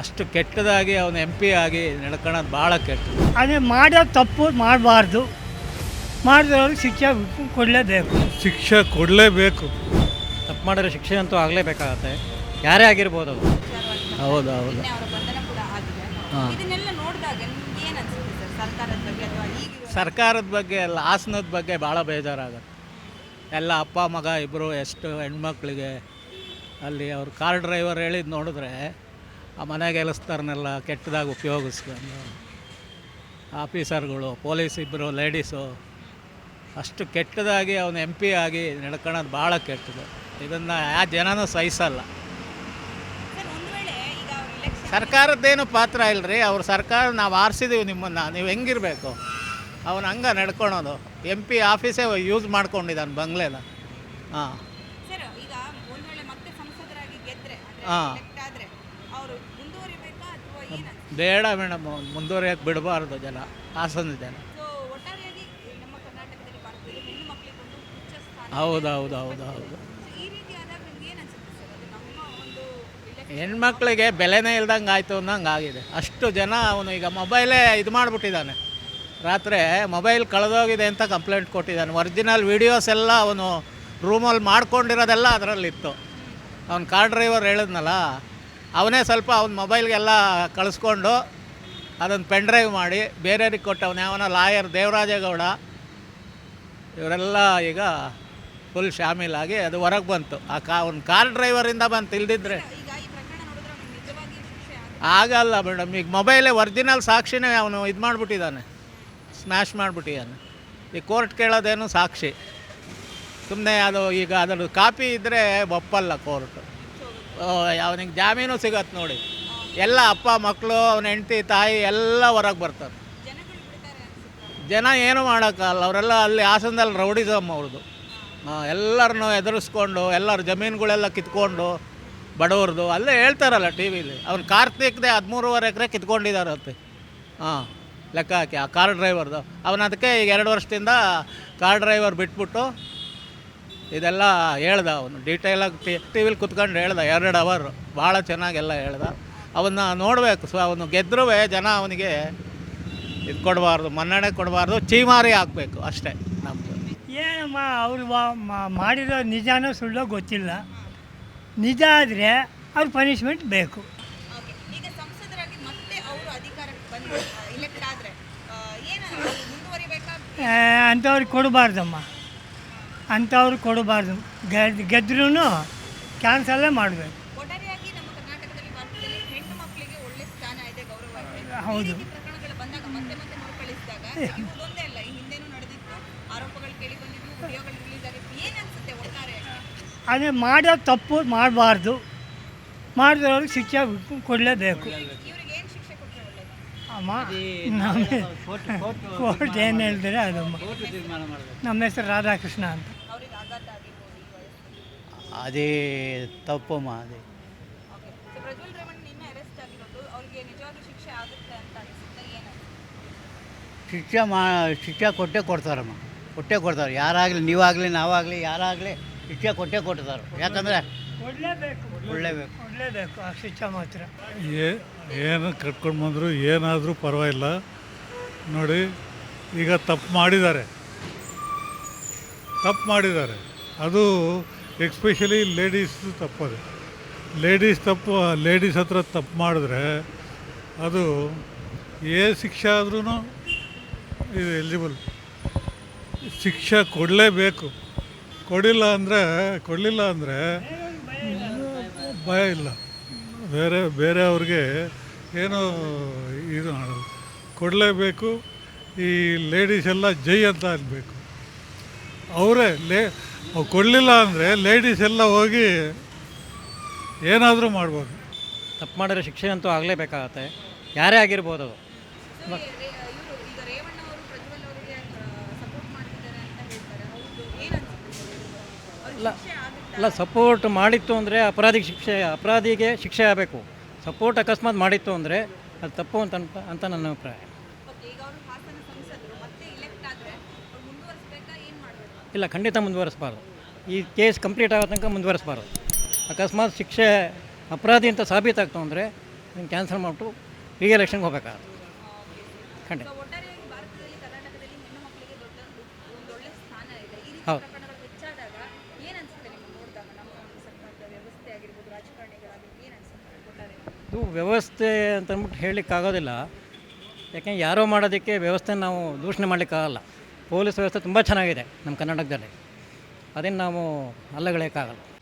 ಅಷ್ಟು ಕೆಟ್ಟದಾಗಿ ಅವನು ಎಂ ಪಿ ಆಗಿ ನಡ್ಕೊಳ್ಳೋದು ಭಾಳ ಕೆಟ್ಟ. ಅದೇ ಮಾಡೋ ತಪ್ಪು ಮಾಡಬಾರ್ದು. ಮಾಡಿದವ್ರಿಗೆ ಶಿಕ್ಷೆ ಕೊಡಲೇಬೇಕು. ಶಿಕ್ಷೆ ಕೊಡಲೇಬೇಕು. ತಪ್ಪು ಮಾಡಿದ್ರೆ ಶಿಕ್ಷೆ ಅಂತೂ ಆಗಲೇಬೇಕಾಗತ್ತೆ. ಯಾರೇ ಆಗಿರ್ಬೋದು ಅವರು ಹೌದು ಹೌದು. ಅವರ ಬಂಧನ ಕೂಡ ಆಗಿದೆ. ಹಾಂ. ಇದನ್ನೆಲ್ಲ ನೋಡಿದಾಗ ನಿಮ್ಗೆ ಏನು ಅನ್ಸುತ್ತೆ ಸರ್? ಸರ್ಕಾರದ ಬಗ್ಗೆ ಅಥವಾ ಈಗಿರುವ ಸರ್ಕಾರದ ಬಗ್ಗೆ ಎಲ್ಲ ಹಾಸನದ ಬಗ್ಗೆ ಭಾಳ ಬೇಜಾರಾಗುತ್ತೆ. ಎಲ್ಲ ಅಪ್ಪ ಮಗ ಇಬ್ಬರು ಎಷ್ಟು ಹೆಣ್ಮಕ್ಳಿಗೆ ಅಲ್ಲಿ ಅವ್ರು ಕಾರ್ ಡ್ರೈವರ್ ಹೇಳಿದ್ದು ನೋಡಿದ್ರೆ ಆ ಮನೆ ಕೆಲಸದವ್ರನ್ನೆಲ್ಲ ಕೆಟ್ಟದಾಗಿ ಉಪಯೋಗಿಸ್ಕೊಂಡು ಆಫೀಸರ್ಗಳು ಪೊಲೀಸ್ ಇಬ್ಬರು ಲೇಡೀಸು ಅಷ್ಟು ಕೆಟ್ಟದಾಗಿ ಅವನು ಎಂ ಪಿ ಆಗಿ ನಡ್ಕೊಳ್ಳೋದು ಭಾಳ ಕೆಟ್ಟದು. ಇದನ್ನು ಆ ಜನನೂ ಸಹಿಸಲ್ಲ. ಸರ್ಕಾರದ್ದೇನು ಪಾತ್ರ ಇಲ್ಲರಿ ಅವ್ರ ಸರ್ಕಾರ ನಾವು ಆರಿಸಿದೀವಿ ನಿಮ್ಮನ್ನು ನೀವು ಹೆಂಗಿರಬೇಕು? ಅವನು ಹಂಗೆ ನಡ್ಕೊಳೋದು. ಎಂ ಪಿ ಆಫೀಸೇ ಯೂಸ್ ಮಾಡ್ಕೊಂಡಿದ್ದಾನೆ ಬಂಗ್ಲೆನ. ಹಾಂ. ಹಾಂ. ಎಲೆಕ್ಟ್ ಆದ್ರೆ ಅವರು ಮುಂದುವರಿಬೇಕಾ ಅಥವಾ ಏನು ಬೇಡ ಮೇಡಮ್ ಮುಂದುವರಿಯಕ್ಕೆ ಬಿಡಬಾರ್ದು ಜನ. ಹಾಸನ ಜನ. ಹೌದೌದೌದೌದು ಹೌದು ಹೌದು ಹೆಣ್ಮಕ್ಳಿಗೆ ಬೆಲೆನೇ ಇಲ್ದಂಗೆ ಆಯಿತು ಅನ್ನಂಗೆ ಆಗಿದೆ. ಅಷ್ಟು ಜನ ಅವನು ಈಗ ಮೊಬೈಲೇ ಇದು ಮಾಡಿಬಿಟ್ಟಿದ್ದಾನೆ. ರಾತ್ರಿ ಮೊಬೈಲ್ ಕಳೆದೋಗಿದೆ ಅಂತ ಕಂಪ್ಲೇಂಟ್ ಕೊಟ್ಟಿದ್ದಾನೆ. ಒರಿಜಿನಲ್ ವೀಡಿಯೋಸ್ ಎಲ್ಲ ಅವನು ರೂಮಲ್ಲಿ ಮಾಡ್ಕೊಂಡಿರೋದೆಲ್ಲ ಅದರಲ್ಲಿತ್ತು. ಅವ್ನು ಕಾರ್ ಡ್ರೈವರ್ ಹೇಳಿದ್ನಲ್ಲ ಅವನೇ ಸ್ವಲ್ಪ ಅವ್ನ ಮೊಬೈಲ್ಗೆಲ್ಲ ಕಳಿಸ್ಕೊಂಡು ಅದನ್ನು ಪೆನ್ ಡ್ರೈವ್ ಮಾಡಿ ಬೇರೆಯವ್ರಿಗೆ ಕೊಟ್ಟವನೇ ಅವನ ಲಾಯರ್ ದೇವರಾಜೇಗೌಡ ಇವರೆಲ್ಲ ಈಗ ಫುಲ್ ಶಾಮೀಲಾಗಿ ಅದು ಹೊರಗೆ ಬಂತು. ಆ ಕಾ ಅವ್ನ ಕಾರ್ ಡ್ರೈವರಿಂದ ಬಂತು ಇಲ್ದಿದ್ರೆ. ಆಗಲ್ಲ ಮೇಡಮ್ ಈಗ ಮೊಬೈಲೇ ಒರಿಜಿನಲ್ ಸಾಕ್ಷಿನೇ ಅವನು ಇದು ಮಾಡಿಬಿಟ್ಟಿದ್ದಾನೆ. ಸ್ಮ್ಯಾಶ್ ಮಾಡಿಬಿಟ್ಟಿದ್ದಾನೆ. ಈ ಕೋರ್ಟ್ ಕೇಳೋದೇನು ಸಾಕ್ಷಿ. ಸುಮ್ಮನೆ ಅದು ಈಗ ಅದರ ಕಾಪಿ ಇದ್ದರೆ ಒಪ್ಪಲ್ಲ ಕೋರ್ಟ್ ಅವನಿಗೆ ಜಾಮೀನು ಸಿಗತ್ತೆ ನೋಡಿ. ಎಲ್ಲ ಅಪ್ಪ ಮಕ್ಕಳು ಅವನ ಹೆಂಡತಿ, ತಾಯಿ ಎಲ್ಲ ಹೊರಗೆ ಬರ್ತಾರೆ. ಜನ ಏನು ಮಾಡೋಕ್ಕಲ್ಲ, ಅವರೆಲ್ಲ ಅಲ್ಲಿ ಹಾಸನದಲ್ಲಿ ರೌಡಿಸಮ್ ಅವ್ರದ್ದು ಎಲ್ಲರನ್ನು ಎದುರಿಸ್ಕೊಂಡು, ಎಲ್ಲರ ಜಮೀನುಗಳೆಲ್ಲ ಕಿತ್ಕೊಂಡು ಬಡವ್ರದ್ದು ಅಲ್ಲೇ ಹೇಳ್ತಾರಲ್ಲ ಟಿ ವಿಲಿ. ಅವ್ನು ಕಾರ್ತಿಕ್ದೆ ಹದಿಮೂರುವರೆ ಎಕರೆ ಕಿತ್ಕೊಂಡಿದ್ದಾರೆ ಅತ್ತೆ. ಹಾಂ ಲೆಕ್ಕ ಹಾಕಿ, ಆ ಕಾರ್ ಡ್ರೈವರ್ದು ಅವನು ಅದಕ್ಕೆ ಈಗ ಎರಡು ವರ್ಷದಿಂದ ಕಾರ್ ಡ್ರೈವರ್ ಬಿಟ್ಬಿಟ್ಟು ಇದೆಲ್ಲ ಹೇಳ್ದ ಅವನು. ಡೀಟೇಲಾಗಿ ಟಿ ಟಿ ವಿಲಿ ಕುತ್ಕೊಂಡು ಹೇಳ್ದ ಎರಡು ಅವರ್ ಭಾಳ ಚೆನ್ನಾಗೆಲ್ಲ ಹೇಳ್ದ. ಅವನ್ನ ನೋಡಬೇಕು ಸೊ ಅವನು ಗೆದ್ರೂ ಜನ ಅವನಿಗೆ ಇದು ಕೊಡಬಾರ್ದು ಮನ್ನಣೆ ಕೊಡಬಾರ್ದು ಚೀಮಾರಿ ಹಾಕಬೇಕು ಅಷ್ಟೇ ನಮ್ಮದು ಏನಮ್ಮ ಅವರು ಮಾಡಿರೋ ನಿಜನೋ ಸುಳ್ಳೋ ಗೊತ್ತಿಲ್ಲ. ನಿಜ ಆದರೆ ಅವ್ರ ಪನಿಷ್ಮೆಂಟ್ ಬೇಕು. ಓಕೆ ಈಗ ಸಂಸದರಾಗಿ ಮತ್ತೆ ಅವರು ಅಧಿಕಾರಕ್ಕೆ ಬಂದು ಇಲೆಕ್ಟ್ ಆದ್ರೆ ಆ, ಏನು ಮುಂದುವರಿಬೇಕಾ? ಅಂಥವ್ರಿಗೆ ಕೊಡಬಾರ್ದಮ್ಮ. ಅಂಥವ್ರಿಗೆ ಕೊಡಬಾರ್ದು. ಗೆದ್ ಗೆದ್ರೂ ಕ್ಯಾನ್ಸಲ್ಲೇ ಮಾಡಬೇಕು. ಒಟ್ಟಾರೆಯಾಗಿ ನಮ್ಮ ಕರ್ನಾಟಕದಲ್ಲಿ ಭಾರತದಲ್ಲಿ ಹೆಣ್ಣು ಮಕ್ಕಳಿಗೆ ಒಳ್ಳೆ ಸ್ಥಾನ ಇದೆ ಗೌರವ ಇದೆ. ಹೌದು. ಈ ರೀತಿ ಪ್ರಕರಣಗಳು ಬಂದಾಗ ಮತ್ತೆ ಮತ್ತೆ ಮರುಕಳಿಸಿದಾಗ ಇವುದೊಂದೇ ಅಲ್ಲ ಈ ಹಿಂದೆನೂ ನಡೆದಿತ್ತು. ಆರೋಪಗಳು ಕೇಳಿ ಬಂದಿದ್ವು ವಿಡಿಯೋಗಳು ರಿಲೀಸ್ ಆಗಿತ್ತು. ಏನು ಅನ್ಸುತ್ತೆ ಒಟ್ಟಾರೆಯಾಗಿ ಅದೇ ಮಾಡೋ ತಪ್ಪು ಮಾಡಬಾರ್ದು. ಮಾಡಿದವ್ರಿಗೆ ಶಿಕ್ಷೆ ಕೊಡಲೇಬೇಕು. ಇವ್ರಿಗೆ ಏನು ಶಿಕ್ಷೆ ಕೊಟ್ಟರೆ ಒಳ್ಳೇದು? ಅಮ್ಮ ನಮ್ಮ ಕೋರ್ಟ್ ಏನು ಹೇಳಿದ್ರೆ ಅದಮ್ಮ ನಮ್ಮ ಹೆಸರು ರಾಧಾಕೃಷ್ಣ ಅಂತ. ಅವ್ರಿಗೆ ಆಘಾತ ಆಗಿರ್ಬೋದು ಈ ವಯಸ್ಸಲ್ಲಿ? ಅದೇ ತಪ್ಪಮ್ಮ ಅದೇ. ಓಕೆ ಸೊ ಪ್ರಜ್ವಲ್ ರೇವಣ್ಣ ನಿನ್ನೆ ಅರೆಸ್ಟ್ ಆಗಿರೋದು. ಅವ್ರಿಗೆ ನಿಜವಾಗ್ಲೂ ಶಿಕ್ಷೆ ಆಗುತ್ತೆ ಅಂತ ಅನಿಸುತ್ತೆ. ಏನು ಶಿಕ್ಷೆ ಮಾ ಶಿಕ್ಷೆ ಕೊಟ್ಟೆ ಕೊಡ್ತಾರಮ್ಮ. ಕೊಟ್ಟೆ ಕೊಡ್ತಾರೆ. ಯಾರಾಗಲಿ ನೀವಾಗಲಿ ನಾವಾಗಲಿ ಯಾರಾಗಲಿ ಶಿಕ್ಷೆ ಕೊಟ್ಟೆ ಕೊಡ್ತಾರೆ. ಯಾಕಂದರೆ ಕೊಡಲೇಬೇಕು. ಆ ಶಿಕ್ಷೆ ಮಾತ್ರ. ಏ ಏನು ಕಟ್ಕೊಂಡು ಬಂದರು ಏನಾದರೂ ಪರವಾಗಿಲ್ಲ. ನೋಡಿ ಈಗ ತಪ್ಪು ಮಾಡಿದ್ದಾರೆ. ತಪ್ಪು ಮಾಡಿದ್ದಾರೆ. ಅದು ಎಕ್ಸ್ಪೆಷಲಿ ಲೇಡೀಸ್ ತಪ್ಪದು. ಲೇಡೀಸ್ ತಪ್ಪು ಲೇಡೀಸ್ ಹತ್ರ ತಪ್ಪು ಮಾಡಿದ್ರೆ ಅದು ಏ ಶಿಕ್ಷೆ ಆದ್ರೂ ಇದು ಎಲಿಜಿಬಲ್ ಶಿಕ್ಷೆ ಕೊಡಲೇಬೇಕು. ಕೊಡಿಲ್ಲ ಅಂದರೆ, ಕೊಡಲಿಲ್ಲ ಅಂದರೆ ಭಯ ಇಲ್ಲ. ಬೇರೆ ಬೇರೆಯವ್ರಿಗೆ ಏನು ಇದು ಮಾಡೋದು. ಕೊಡಲೇಬೇಕು, ಈ ಲೇಡೀಸ್ ಎಲ್ಲ ಜೈ ಅಂತ ಅನ್ಬೇಕು ಅವರೇ ಲೇ ಕೊಡಲಿಲ್ಲ ಅಂದರೆ ಲೇಡೀಸ್ ಎಲ್ಲ ಹೋಗಿ ಏನಾದರೂ ಮಾಡ್ಬೋದು. ತಪ್ಪು ಮಾಡಿದ್ರೆ ಶಿಕ್ಷೆ ಅಂತೂ ಆಗಲೇಬೇಕಾಗತ್ತೆ. ಯಾರೇ ಆಗಿರ್ಬೋದು ಅದು. ಇಲ್ಲ ಇವರು ಈಗ ರೇವಣ್ಣ ಅವರು ಪ್ರಜ್ವಲ್ ಅವರಿಗೆ ಸಪೋರ್ಟ್ ಮಾಡ್ತಿದ್ದಾರೆ ಅಂತ ಹೇಳ್ತಾರೆ. ಹೌದು ಏನು ಅನ್ಸುತ್ತೆ? ಅವ್ರಿಗೆ ಶಿಕ್ಷೆ ಅಲ್ಲ ಸಪೋರ್ಟ್ ಮಾಡಿತ್ತು ಅಂದರೆ ಅಪರಾಧಿಗೆ ಶಿಕ್ಷೆ ಅಪರಾಧಿಗೆ ಶಿಕ್ಷೆ ಆಗಬೇಕು. ಸಪೋರ್ಟ್ ಅಕಸ್ಮಾತ್ ಮಾಡಿತ್ತು ಅಂದರೆ ಅದು ತಪ್ಪು ಅಂತ ಅನ್ಪ- ಅಂತ ನನ್ನ ಅಭಿಪ್ರಾಯ ಓಕೆ ಈಗ ಅವರು ಹಾಸನ ಸಂಸದರು ಮತ್ತೆ ಇಲೆಕ್ಟ್ ಆದರೆ ಅವ್ರು ಮುಂದುವರಿಸ್ಬೇಕಾ ಏನು ಮಾಡಬೇಕು ಇಲ್ಲ ಖಂಡಿತ ಮುಂದುವರಿಸಬಾರ್ದು. ಈ ಕೇಸ್ ಕಂಪ್ಲೀಟ್ ಆಗೋ ತನಕ ಮುಂದುವರಿಸಬಾರ್ದು. ಅಕಸ್ಮಾತ್ ಶಿಕ್ಷೆ ಅಪರಾಧಿ ಅಂತ ಸಾಬೀತಾಗ್ತು ಅಂದರೆ ನೀವು ಕ್ಯಾನ್ಸಲ್ ಮಾಡಿಬಿಟ್ಟು ರೀ ಎಲೆಕ್ಷನ್ಗೆ ಹೋಗಬೇಕಾಗುತ್ತೆ. ಖಂಡಿತ. ಹೌದು. ಇದು ವ್ಯವಸ್ಥೆ ಅಂತ ಅಂದ್ಬಿಟ್ಟು ಹೇಳಲಿಕ್ಕಾಗೋದಿಲ್ಲ. ಯಾಕೆಂದ್ರೆ ಯಾರೋ ಮಾಡೋದಕ್ಕೆ ವ್ಯವಸ್ಥೆ ನಾವು ದೂಷಣೆ ಮಾಡಲಿಕ್ಕಾಗಲ್ಲ. ಪೊಲೀಸ್ ವ್ಯವಸ್ಥೆ ತುಂಬ ಚೆನ್ನಾಗಿದೆ ನಮ್ಮ ಕರ್ನಾಟಕದಲ್ಲಿ. ಅದನ್ನು ನಾವು ಅಲ್ಲಗಳೆಯೋಕ್ಕಾಗಲ್ಲ